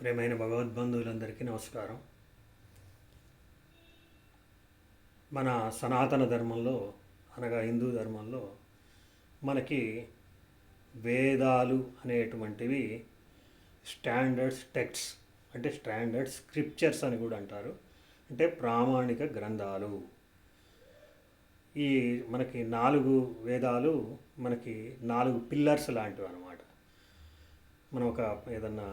ప్రేమైన భగవద్బంధువులందరికీ నమస్కారం. మన సనాతన ధర్మంలో అనగా హిందూ ధర్మంలో మనకి వేదాలు అనేటువంటివి స్టాండర్డ్స్ టెక్స్ అంటే స్టాండర్డ్ స్క్రిప్చర్స్ అని కూడా అంటారు. అంటే ప్రామాణిక గ్రంథాలు. ఈ మనకి నాలుగు వేదాలు మనకి నాలుగు పిల్లర్స్ లాంటివి అనమాట మనం ఒక ఏదన్నా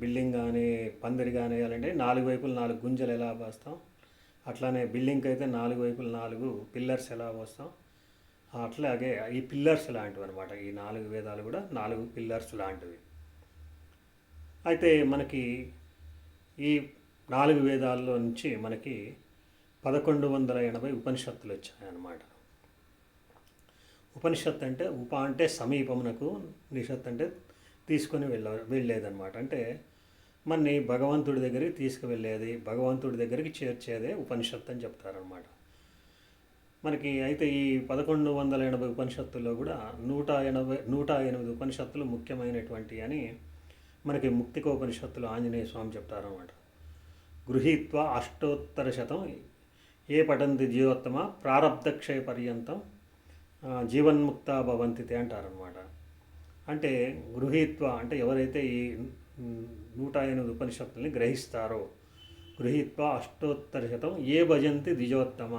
బిల్డింగ్ కానీ పందిరి కానీ వేయాలంటే నాలుగు వైపులు నాలుగు గుంజలు ఎలా పోస్తాం? అట్లానే బిల్డింగ్కి అయితే నాలుగు వైపులు నాలుగు పిల్లర్స్ ఎలా పోస్తాం? అట్లాగే ఈ పిల్లర్స్ లాంటివి అనమాట ఈ నాలుగు వేదాలు కూడా నాలుగు పిల్లర్స్ లాంటివి. అయితే మనకి ఈ నాలుగు వేదాల్లో నుంచి మనకి పదకొండు వందల ఎనభై ఉపనిషత్తులు వచ్చాయన్నమాట. ఉపనిషత్తు అంటే ఉప అంటే సమీపమునకు నిషత్ అంటే తీసుకొని వెళ్ళ వెళ్ళేదన్నమాట. అంటే మనని భగవంతుడి దగ్గరికి తీసుకువెళ్ళేది భగవంతుడి దగ్గరికి చేర్చేదే ఉపనిషత్తు అని చెప్తారనమాట మనకి అయితే ఈ పదకొండు వందల ఎనభై ఉపనిషత్తుల్లో కూడా నూట ఎనభై నూట ఎనిమిది ఉపనిషత్తులు ముఖ్యమైనటువంటి అని మనకి ముక్తికోపనిషత్తులు ఆంజనేయ స్వామి చెప్తారనమాట గృహీత్వ అష్టోత్తర శతం ఏ పఠంతి జీవోత్తమ ప్రారబ్ధక్షయ పర్యంతం జీవన్ముక్త భవంతితే అంటారనమాట అంటే గృహీత్వ అంటే ఎవరైతే ఈ నూట ఎనిమిది ఉపనిషత్తుల్ని గ్రహిస్తారో గృహీత్వ అష్టోత్తర శతం ఏ భజంతి ద్విజోత్తమ?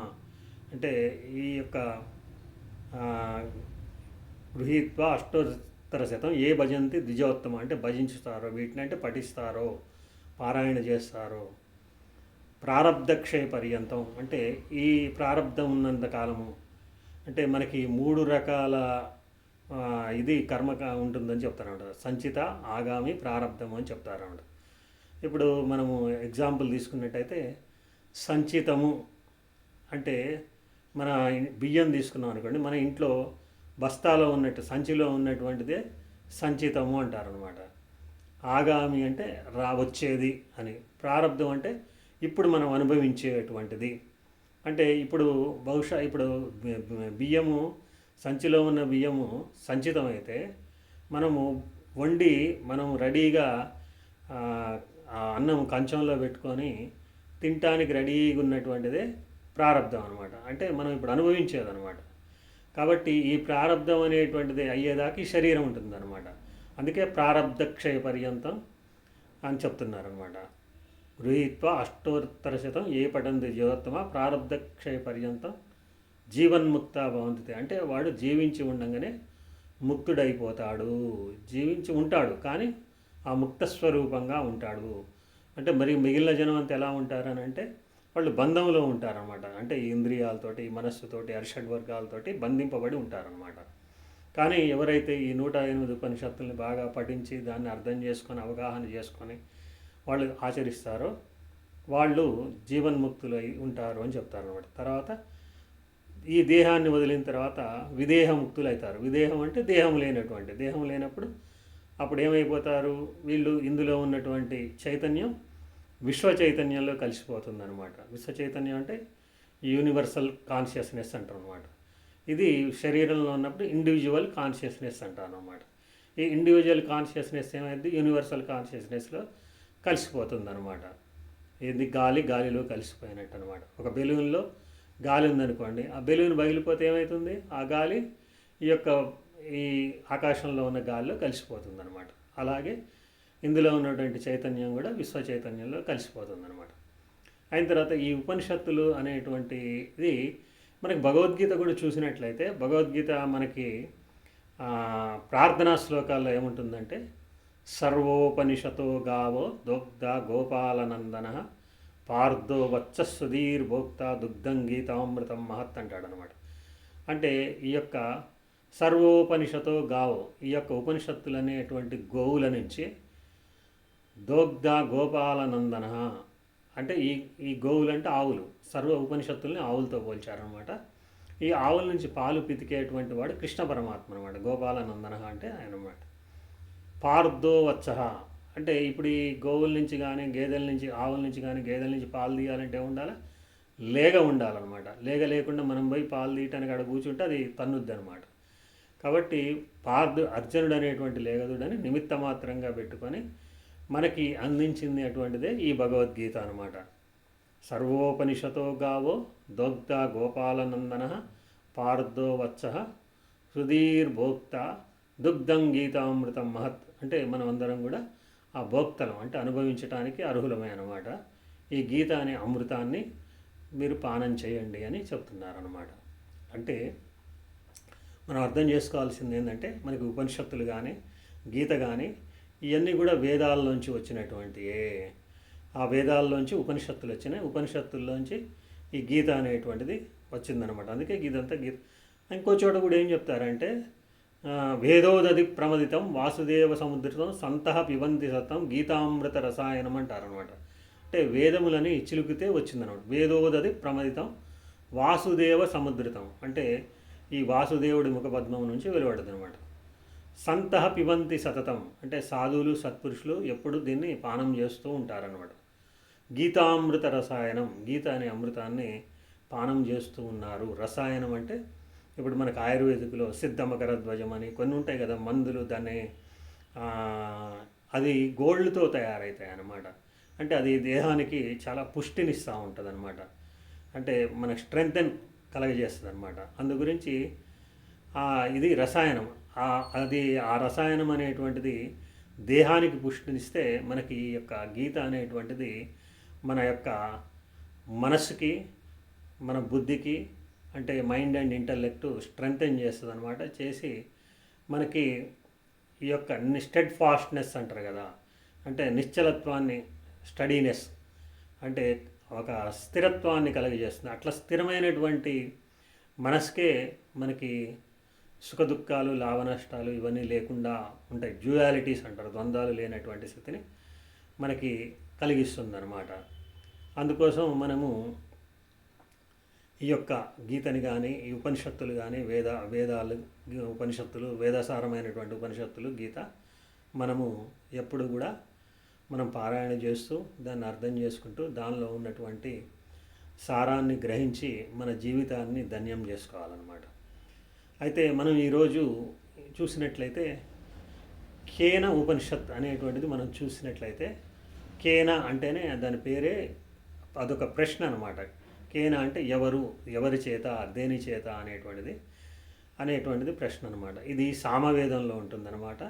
అంటే ఈ యొక్క గృహీత్వ అష్టోత్తర శతం ఏ భజంతి ద్విజోత్తమ? అంటే భజించుతారో వీటిని అంటే పఠిస్తారో పారాయణ చేస్తారో ప్రారబ్ధక్షయ పర్యంతం అంటే ఈ ప్రారబ్ధం ఉన్నంత కాలము అంటే మనకి మూడు రకాల ఇది కర్మ ఉంటుందని చెప్తారన్నమాట. సంచిత ఆగామి ప్రారబ్ధం అని చెప్తారన్నమాట. ఇప్పుడు మనము ఎగ్జాంపుల్ తీసుకున్నట్టయితే సంచితము అంటే మన బియ్యం తీసుకున్నాం అనుకోండి మన ఇంట్లో బస్తాలో ఉన్నట్టు సంచిలో ఉన్నటువంటిదే సంచితము అంటారనమాట ఆగామి అంటే రా వచ్చేది అని. ప్రారంధం అంటే ఇప్పుడు మనం అనుభవించేటువంటిది. అంటే ఇప్పుడు బహుశా ఇప్పుడు బియ్యము సంచిలో ఉన్న బియ్యము సంచితం అయితే మనము వండి మనం రెడీగా అన్నం కంచంలో పెట్టుకొని తినటానికి రెడీగా ఉన్నటువంటిదే ప్రారంధం అనమాట అంటే మనం ఇప్పుడు అనుభవించేదనమాట కాబట్టి ఈ ప్రారంధం అనేటువంటిది అయ్యేదాకా ఈ శరీరం ఉంటుందన్నమాట. అందుకే ప్రారబ్ధక్షయ పర్యంతం అని చెప్తున్నారనమాట గృహీత్వ అష్టోత్తర శతం ఏ పటంది జీవోత్తమ ప్రారంధక్షయ పర్యంతం జీవన్ముక్త భవంతి అంటే వాడు జీవించి ఉండగానే ముక్తుడైపోతాడు. జీవించి ఉంటాడు కానీ ఆ ముక్త స్వరూపంగా ఉంటాడు. అంటే మరి మిగిలిన జనం అంతా ఎలా ఉంటారని అంటే వాళ్ళు బంధంలో ఉంటారనమాట అంటే ఈ ఇంద్రియాలతోటి మనస్సుతోటి అర్షడ్వర్గాలతోటి బంధింపబడి ఉంటారనమాట కానీ ఎవరైతే ఈ నూట ఎనిమిది ఉపనిషత్తుల్ని బాగా పఠించి దాన్ని అర్థం చేసుకొని అవగాహన చేసుకొని వాళ్ళు ఆచరిస్తారో వాళ్ళు జీవన్ముక్తులై ఉంటారు అని చెప్తారనమాట తర్వాత ఈ దేహాన్ని వదిలిన తర్వాత విదేహ అవుతారు విదేహం అంటే దేహం లేనటువంటి. దేహం లేనప్పుడు అప్పుడు ఏమైపోతారు? వీళ్ళు ఇందులో ఉన్నటువంటి చైతన్యం విశ్వ చైతన్యంలో కలిసిపోతుంది అనమాట విశ్వ చైతన్యం అంటే యూనివర్సల్ కాన్షియస్నెస్ అంటారు అనమాట ఇది శరీరంలో ఉన్నప్పుడు ఇండివిజువల్ కాన్షియస్నెస్ అంటారు అనమాట ఈ ఇండివిజువల్ కాన్షియస్నెస్ ఏమైంది? యూనివర్సల్ కాన్షియస్నెస్లో కలిసిపోతుంది అనమాట ఇది గాలి గాలిలో కలిసిపోయినట్టు అనమాట ఒక బెలూన్లో గాలి ఉందనుకోండి ఆ బెలూన్ పగిలిపోతే ఏమవుతుంది ఆ గాలి ఈ యొక్క ఈ ఆకాశంలో ఉన్న గాలిలో కలిసిపోతుంది అనమాట అలాగే ఇందులో ఉన్నటువంటి చైతన్యం కూడా విశ్వ చైతన్యంలో కలిసిపోతుంది అనమాట అయిన తర్వాత ఈ ఉపనిషత్తులు అనేటువంటి ఇది మనకి భగవద్గీత కూడా చూసినట్లయితే భగవద్గీత మనకి ప్రార్థనా శ్లోకాల్లో ఏముంటుందంటే సర్వోపనిషతో గావో దోగ్ధ గోపాలనందన పార్థో వత్స సుధీర్భోక్త దుగ్ధం గీతామృతం మహత్ అంటాడనమాట అంటే ఈ యొక్క సర్వోపనిషతో గావో ఈ యొక్క ఉపనిషత్తులు అనేటువంటి గోవుల నుంచి దోగ్ధ గోపాలనందన. అంటే ఈ ఈ గోవులు అంటే ఆవులు సర్వ ఉపనిషత్తుల్ని ఆవులతో పోల్చారనమాట ఈ ఆవుల నుంచి పాలు పితికేటువంటి వాడు కృష్ణ పరమాత్మ అనమాట గోపాలనందన అంటే ఆయన అనమాట పార్దో వత్స అంటే ఇప్పుడు ఈ గోవుల నుంచి కానీ గేదెల నుంచి ఆవుల నుంచి కానీ గేదెల నుంచి పాలు తీయాలంటే ఉండాలి? లేగ ఉండాలన్నమాట. లేగ లేకుండా మనం పోయి పాలు తీయటానికి అక్కడ కూర్చుంటే అది తన్నుద్ది అనమాట కాబట్టి పార్థు అర్జునుడు అనేటువంటి లేగదుడని నిమిత్త మాత్రంగా పెట్టుకొని మనకి అందించింది అటువంటిదే ఈ భగవద్గీత అనమాట సర్వోపనిషతో గావో దోగ్ధ గోపాలనందన పార్థో వత్స సుధీర్భోక్త దుగ్ధం గీతామృతం మహత్. అంటే మనం అందరం కూడా ఆ భోక్తలం అంటే అనుభవించడానికి అర్హులమే అనమాట ఈ గీత అనే అమృతాన్ని మీరు పానం చేయండి అని చెప్తున్నారనమాట అంటే మనం అర్థం చేసుకోవాల్సింది ఏంటంటే మనకి ఉపనిషత్తులు కానీ గీత కానీ ఇవన్నీ కూడా వేదాల్లోంచి వచ్చినటువంటి ఆ వేదాల్లోంచి ఉపనిషత్తులు వచ్చినాయి. ఉపనిషత్తుల్లోంచి ఈ గీత అనేటువంటిది వచ్చిందనమాట అందుకే గీతంతా గీత ఇంకో చోట కూడా ఏం చెప్తారంటే వేదోదది ప్రమదితం వాసుదేవ సముద్రితం సంతః పిబంతి సతం గీతామృత రసాయనం అంటారనమాట అంటే వేదములని చిలుకితే వచ్చిందనమాట వేదోదది ప్రమదితం వాసుదేవ సముద్రితం. అంటే ఈ వాసుదేవుడి ముఖపద్మం నుంచి వెలువడదనమాట సంతః పిబంతి సతతం. అంటే సాధువులు సత్పురుషులు ఎప్పుడు దీన్ని పానం చేస్తూ ఉంటారనమాట గీతామృత రసాయనం గీత అనే అమృతాన్ని పానం చేస్తూ ఉన్నారు. రసాయనం అంటే ఇప్పుడు మనకు ఆయుర్వేదిక్లో సిద్ధమకర ధ్వజం అని కొన్ని ఉంటాయి కదా మందులు దాన్ని అది గోల్డ్తో తయారవుతాయి అన్నమాట అంటే అది దేహానికి చాలా పుష్టినిస్తూ ఉంటుంది అనమాట అంటే మనకు స్ట్రెంగ్తెన్ కలగజేస్తుంది అనమాట అందు గురించి ఇది రసాయనం. అది ఆ రసాయనం అనేటువంటిది దేహానికి పుష్టినిస్తే మనకి ఈ యొక్క గీత అనేటువంటిది మన యొక్క మనసుకి మన బుద్ధికి అంటే మైండ్ అండ్ ఇంటలెక్ట్ స్ట్రెంగ్తెన్ చేస్తుంది అనమాట చేసి మనకి ఈ యొక్క స్టెడ్ ఫాస్ట్నెస్ అంటారు కదా అంటే నిశ్చలత్వాన్ని స్టడీనెస్ అంటే ఒక స్థిరత్వాన్ని కలుగజేస్తుంది అట్లా స్థిరమైనటువంటి మనసుకే మనకి సుఖ దుఃఖాలు లాభ నష్టాలు ఇవన్నీ లేకుండా ఉంటాయి. డ్యూయాలిటీస్ అంటారు ద్వంద్వాలు లేనటువంటి స్థితిని మనకి కలిగిస్తుంది అనమాట అందుకోసం మనము ఈ యొక్క గీతని కానీ ఈ ఉపనిషత్తులు కానీ వేద వేదాలు ఉపనిషత్తులు వేదసారమైనటువంటి ఉపనిషత్తులు గీత మనము ఎప్పుడు కూడా మనం పారాయణ చేస్తూ దాన్ని అర్థం చేసుకుంటూ దానిలో ఉన్నటువంటి సారాన్ని గ్రహించి మన జీవితాన్ని ధన్యం చేసుకోవాలన్నమాట. అయితే మనం ఈరోజు చూసినట్లయితే కేన ఉపనిషత్ అనేటువంటిది మనం చూసినట్లయితే కేన అంటేనే దాని పేరే అదొక ప్రశ్న అనమాట కేన అంటే ఎవరు ఎవరి చేత దేని చేత అనేటువంటిది అనేటువంటిది ప్రశ్న అనమాట ఇది సామవేదంలో ఉంటుందన్నమాట.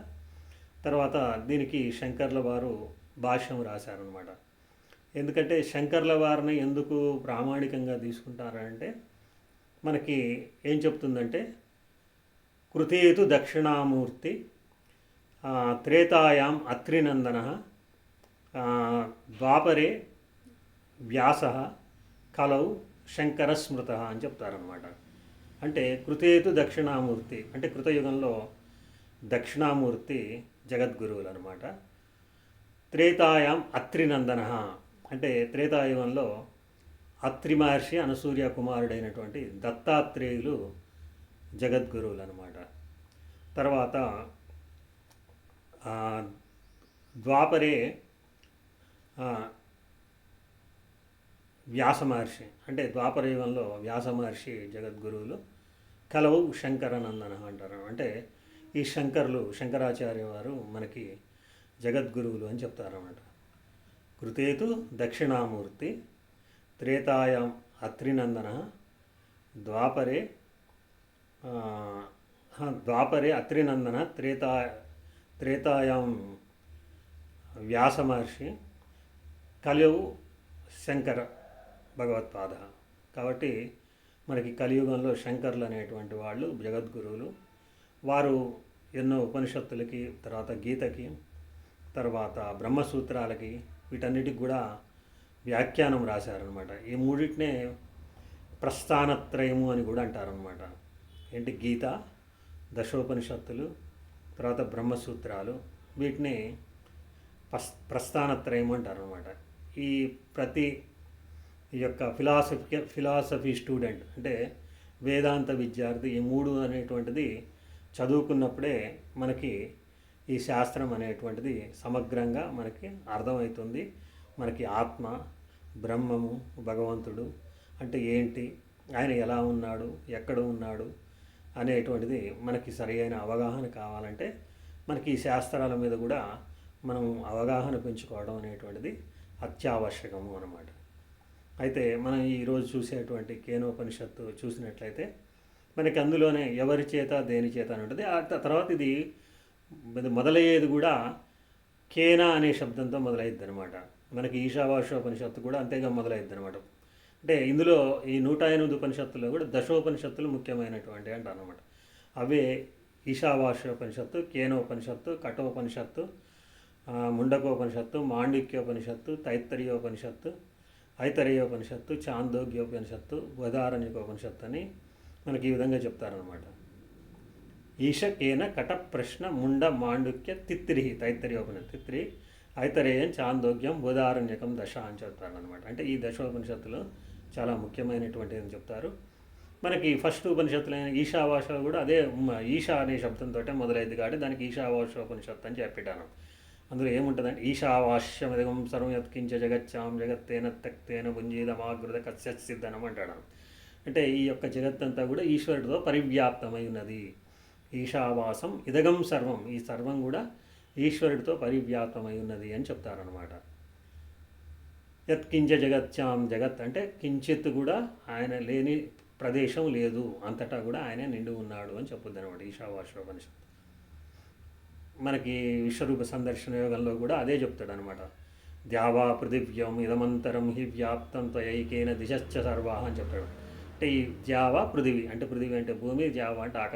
తర్వాత దీనికి శంకర్ల వారు భాష్యం రాశారనమాట ఎందుకంటే శంకర్ల వారిని ఎందుకు ప్రామాణికంగా తీసుకుంటారంటే మనకి ఏం చెప్తుందంటే కృతేతు దక్షిణామూర్తి త్రేతాయాం అత్రినందన ద్వాపరే వ్యాస కలవు శంకర స్మృత అని చెప్తారనమాట అంటే కృతేతు దక్షిణామూర్తి అంటే కృతయుగంలో దక్షిణామూర్తి జగద్గురువులు అనమాట త్రేతాయాం అత్రినందన అంటే త్రేతాయుగంలో అత్రి మహర్షి అనసూర్య కుమారుడైనటువంటి దత్తాత్రేయులు జగద్గురువులు అనమాట తర్వాత ద్వాపరే వ్యాసమహర్షి అంటే ద్వాపర యుగంలో జగద్గురువులు కలవు శంకరనందన అంటారు. అంటే ఈ శంకర్లు శంకరాచార్య వారు మనకి జగద్గురువులు అని చెప్తారన్నమాట. కృతేతు దక్షిణామూర్తి త్రేతాయాం అత్రినందన ద్వాపరే ద్వాపరే అత్రినందన త్రేతా త్రేతాయాం వ్యాసమహర్షి కలవు శంకర భగవత్పాద. కాబట్టి మనకి కలియుగంలో శంకర్లు అనేటువంటి వాళ్ళు జగద్గురువులు వారు ఎన్నో ఉపనిషత్తులకి తర్వాత గీతకి తర్వాత బ్రహ్మసూత్రాలకి వీటన్నిటికి కూడా వ్యాఖ్యానం రాశారనమాట ఈ మూడింటినే ప్రస్థానత్రయము అని కూడా అంటారనమాట ఏంటి? గీత దశోపనిషత్తులు తర్వాత బ్రహ్మసూత్రాలు వీటిని పస్ ప్రస్థానత్రయం అంటారు అనమాట ఈ ప్రతి ఈ యొక్క ఫిలాసఫీ ఫిలాసఫీ స్టూడెంట్ అంటే వేదాంత విద్యార్థి ఈ మూడు అనేటువంటిది చదువుకున్నప్పుడే మనకి ఈ శాస్త్రం అనేటువంటిది సమగ్రంగా మనకి అర్థమవుతుంది. మనకి ఆత్మ బ్రహ్మము భగవంతుడు అంటే ఏంటి ఆయన ఎలా ఉన్నాడు ఎక్కడ ఉన్నాడు అనేటువంటిది మనకి సరి అయిన అవగాహన కావాలంటే మనకి ఈ శాస్త్రాల మీద కూడా మనం అవగాహన పెంచుకోవడం అనేటువంటిది అత్యావశ్యకము అన్నమాట. అయితే మనం ఈరోజు చూసేటువంటి కేనోపనిషత్తు చూసినట్లయితే మనకి అందులోనే ఎవరి చేత దేని చేత అని ఉంటుంది. ఆ తర్వాత ఇది మొదలయ్యేది కూడా కేనా అనే శబ్దంతో మొదలైద్ది అనమాట మనకి ఈశావాషోపనిషత్తు కూడా అంతేగా మొదలైద్ది అనమాట అంటే ఇందులో ఈ నూట ఎనిమిది ఉపనిషత్తుల్లో కూడా దశోపనిషత్తులు ముఖ్యమైనటువంటి అంటారు అనమాట అవే ఈశావాషోపనిషత్తు కేనోపనిషత్తు కఠోపనిషత్తు ముండకోపనిషత్తు మాండిక్యోపనిషత్తు తైత్తరీయోపనిషత్తు ఐతరేయోపనిషత్తు చాందోగ్యోపనిషత్తు వదారణ్యకోపనిషత్తు అని మనకి ఈ విధంగా చెప్తారనమాట ఈశకేన కట ప్రశ్న ముండ మాండుక్య తిత్తిరి తైత్తరీయోపనిషత్తు తిత్రి ఐతరేయం చాందోగ్యం ఉదారణ్యకం దశ అని చెప్తారనమాట అంటే ఈ దశోపనిషత్తులో చాలా ముఖ్యమైనటువంటిది అని చెప్తారు. మనకి ఫస్ట్ ఉపనిషత్తులైన ఈశావాష కూడా అదే ఈశా అనే శబ్దంతో మొదలైంది కాబట్టి దానికి ఈశావాసోపనిషత్తు అని చెప్పేటాను. అందులో ఏముంటుందంటే ఈశావాస్యమిదగం సర్వం యత్కించ జగచ్చాం జగత్తేన తక్తేన భుంజీదమాగృత కస్యసిద్ధనం అంటాడు అంటే ఈ యొక్క జగత్తంతా కూడా ఈశ్వరుడితో పరివ్యాప్తమై ఉన్నది ఈశావాసం ఇదగం సర్వం ఈ సర్వం కూడా ఈశ్వరుడితో పరివ్యాప్తమై ఉన్నది అని చెప్తారనమాట యత్కించ జగత్యాం జగత్ అంటే కించిత్ కూడా ఆయన లేని ప్రదేశం లేదు అంతటా కూడా ఆయన నిండి ఉన్నాడు అని చెప్పొద్దు అనమాట ఈశావాసోపనిషత్తు మనకి విశ్వరూప సందర్శన యోగంలో కూడా అదే చెప్తాడు అనమాట ద్యావా పృథివ్యం ఇదమంతరం హి వ్యాప్తం త్వయైకేన దిశశ్చ సర్వాహ అని చెప్తాడు. అంటే ఈ ద్యావా పృథివీ అంటే పృథివీ అంటే భూమి ద్యావా అంటే ఆకాశం.